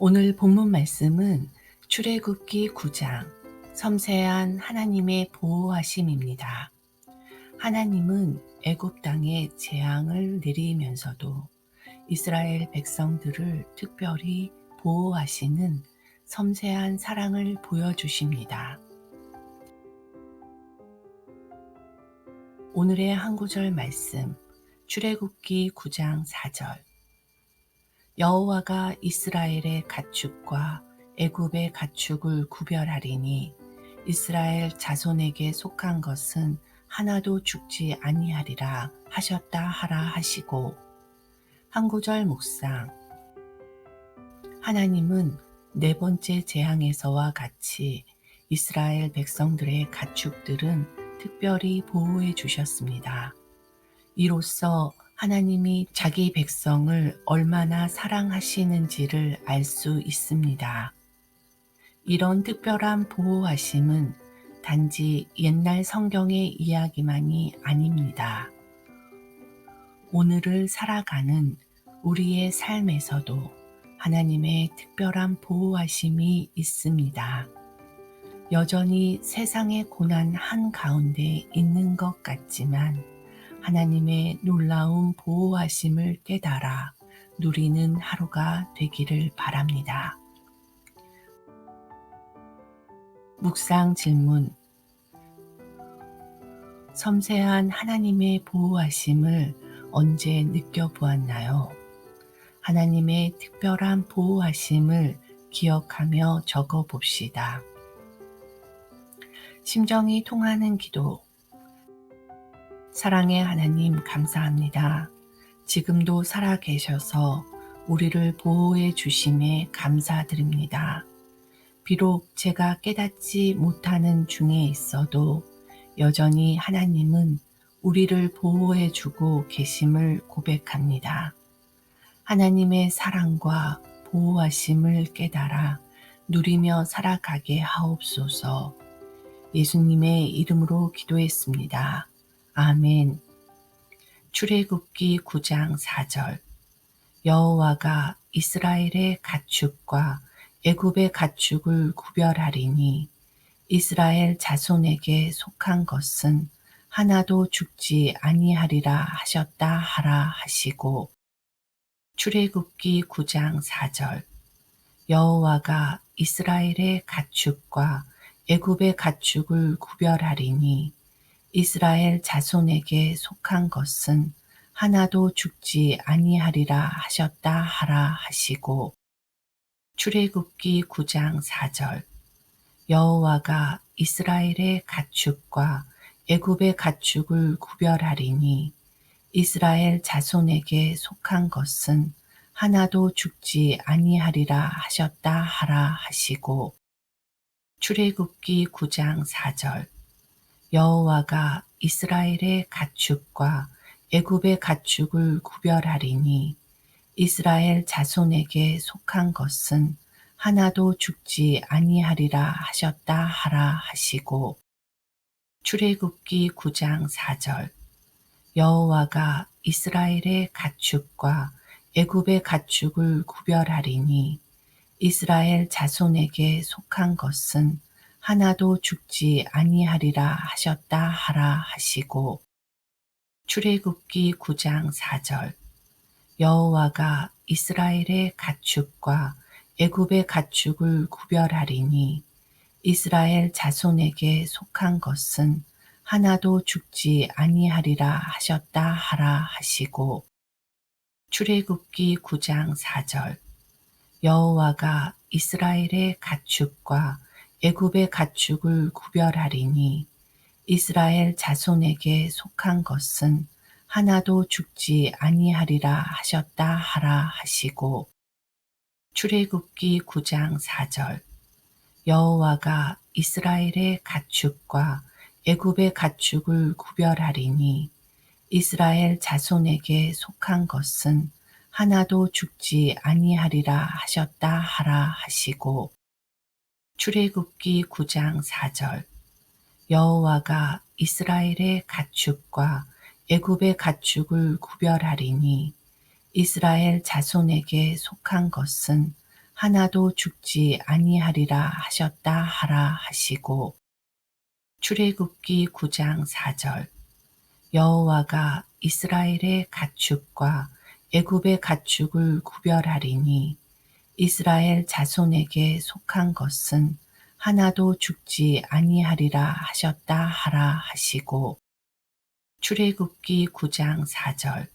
오늘 본문 말씀은 출애굽기 9장 섬세한 하나님의 보호하심입니다. 하나님은 애굽 땅에 재앙을 내리면서도 이스라엘 백성들을 특별히 보호하시는 섬세한 사랑을 보여주십니다. 오늘의 한 구절 말씀 출애굽기 9장 4절 여호와가 이스라엘의 가축과 애굽의 가축을 구별하리니 이스라엘 자손에게 속한 것은 하나도 죽지 아니하리라 하셨다 하라 하시고 한 구절 묵상 하나님은 네 번째 재앙에서와 같이 이스라엘 백성들의 가축들은 특별히 보호해 주셨습니다. 이로써 하나님이 자기 백성을 얼마나 사랑하시는지를 알 수 있습니다. 이런 특별한 보호하심은 단지 옛날 성경의 이야기만이 아닙니다. 오늘을 살아가는 우리의 삶에서도 하나님의 특별한 보호하심이 있습니다. 여전히 세상의 고난 한가운데 있는 것 같지만 하나님의 놀라운 보호하심을 깨달아 누리는 하루가 되기를 바랍니다. 묵상 질문 섬세한 하나님의 보호하심을 언제 느껴보았나요? 하나님의 특별한 보호하심을 기억하며 적어 봅시다. 심정이 통하는 기도 사랑의 하나님 감사합니다. 지금도 살아 계셔서 우리를 보호해 주심에 감사드립니다. 비록 제가 깨닫지 못하는 중에 있어도 여전히 하나님은 우리를 보호해 주고 계심을 고백합니다. 하나님의 사랑과 보호하심을 깨달아 누리며 살아가게 하옵소서 예수님의 이름으로 기도했습니다. 아멘. 출애굽기 9장 4절 여호와가 이스라엘의 가축과 애굽의 가축을 구별하리니 이스라엘 자손에게 속한 것은 하나도 죽지 아니하리라 하셨다 하라 하시고 출애굽기 9장 4절 여호와가 이스라엘의 가축과 애굽의 가축을 구별하리니 이스라엘 자손에게 속한 것은 하나도 죽지 아니하리라 하셨다 하라 하시고 출애굽기 9장 4절. 여호와가 이스라엘의 가축과 애굽의 가축을 구별하리니 이스라엘 자손에게 속한 것은 하나도 죽지 아니하리라 하셨다 하라 하시고 출애굽기 9장 4절 여호와가 이스라엘의 가축과 애굽의 가축을 구별하리니 이스라엘 자손에게 속한 것은 하나도 죽지 아니하리라 하셨다 하라 하시고. 출애굽기 9장 4절. 여호와가 이스라엘의 가축과 애굽의 가축을 구별하리니 이스라엘 자손에게 속한 것은 하나도 죽지 아니하리라 하셨다 하라 하시고. 출애굽기 9장 4절. 여호와가 이스라엘의 가축과 애굽의 가축을 구별하리니 이스라엘 자손에게 속한 것은 하나도 죽지 아니하리라 하셨다 하라 하시고. 출애굽기 9장 4절. 여호와가 이스라엘의 가축과 애굽의 가축을 구별하리니 이스라엘 자손에게 속한 것은 하나도 죽지 아니하리라 하셨다 하라 하시고. 출애굽기 9장 4절. 여호와가 이스라엘의 가축과 애굽의 가축을 구별하리니 이스라엘 자손에게 속한 것은 하나도 죽지 아니하리라 하셨다 하라 하시고 출애굽기 9장 4절. 여호와가 이스라엘의 가축과 애굽의 가축을 구별하리니 이스라엘 자손에게 속한 것은 하나도 죽지 아니하리라 하셨다 하라 하시고. 출애굽기 9장 4절. 여호와가 이스라엘의 가축과 애굽의 가축을 구별하리니 이스라엘 자손에게 속한 것은 하나도 죽지 아니하리라 하셨다 하라 하시고. 출애굽기 9장 4절.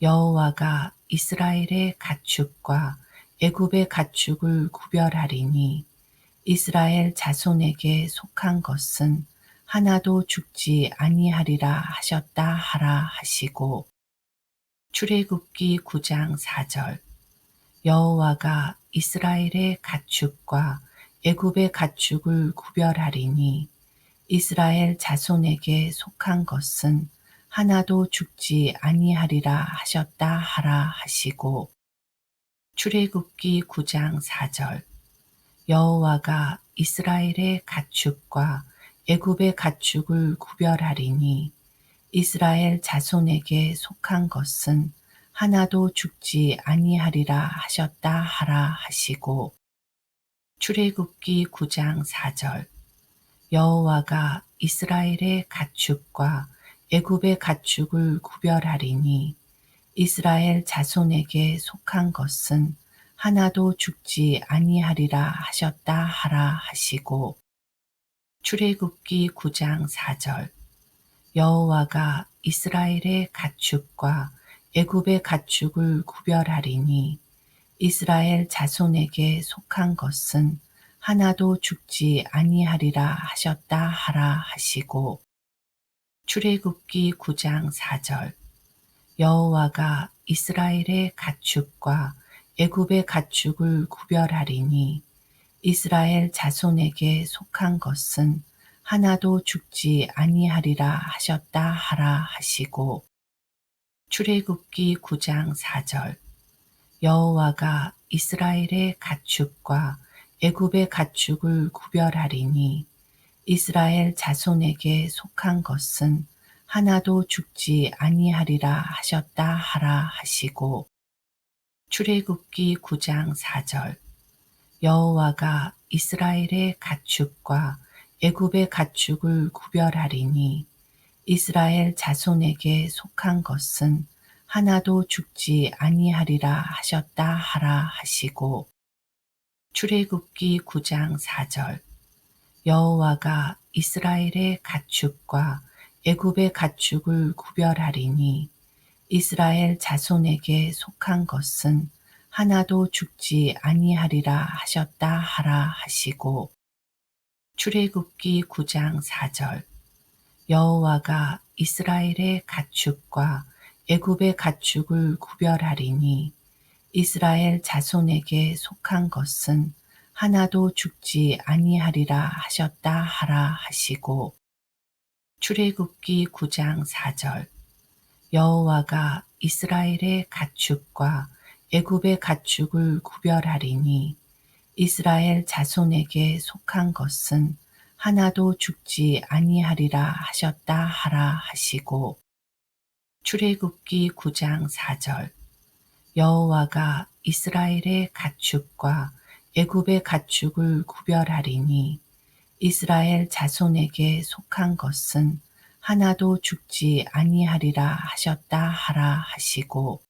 여호와가 이스라엘의 가축과 애굽의 가축을 구별하리니 이스라엘 자손에게 속한 것은 하나도 죽지 아니하리라 하셨다 하라 하시고. 출애굽기 9장 4절 여호와가 이스라엘의 가축과 애굽의 가축을 구별하리니 이스라엘 자손에게 속한 것은 하나도 죽지 아니하리라 하셨다 하라 하시고. 출애굽기 9장 4절. 여호와가 이스라엘의 가축과 애굽의 가축을 구별하리니 이스라엘 자손에게 속한 것은 하나도 죽지 아니하리라 하셨다 하라 하시고. 출애굽기 9장 4절. 여호와가 이스라엘의 가축과 애굽의 가축을 구별하리니 이스라엘 자손에게 속한 것은 하나도 죽지 아니하리라 하셨다 하라 하시고. 출애굽기 9장 4절. 여호와가 이스라엘의 가축과 애굽의 가축을 구별하리니 이스라엘 자손에게 속한 것은 하나도 죽지 아니하리라 하셨다 하라 하시고. 출애굽기 9장 4절. 여호와가 이스라엘의 가축과 애굽의 가축을 구별하리니 이스라엘 자손에게 속한 것은 하나도 죽지 아니하리라 하셨다 하라 하시고 출애굽기 9장 4절. 여호와가 이스라엘의 가축과 애굽의 가축을 구별하리니 이스라엘 자손에게 속한 것은 하나도 죽지 아니하리라 하셨다 하라 하시고. 출애굽기 9장 4절. 여호와가 이스라엘의 가축과 애굽의 가축을 구별하리니 이스라엘 자손에게 속한 것은 하나도 죽지 아니하리라 하셨다 하라 하시고. 출애굽기 9장 4절. 여호와가 이스라엘의 가축과 애굽의 가축을 구별하리니 이스라엘 자손에게 속한 것은 하나도 죽지 아니하리라 하셨다 하라 하시고. 출애굽기 9장 4절 여호와가 이스라엘의 가축과 애굽의 가축을 구별하리니 이스라엘 자손에게 속한 것은 하나도 죽지 아니하리라 하셨다 하라 하시고. 출애굽기 9장 4절. 여호와가 이스라엘의 가축과 애굽의 가축을 구별하리니 이스라엘 자손에게 속한 것은 하나도 죽지 아니하리라 하셨다 하라 하시고. 출애굽기 9장 4절. 여호와가 이스라엘의 가축과 애굽의 가축을 구별하리니 이스라엘 자손에게 속한 것은 하나도 죽지 아니하리라 하셨다 하라 하시고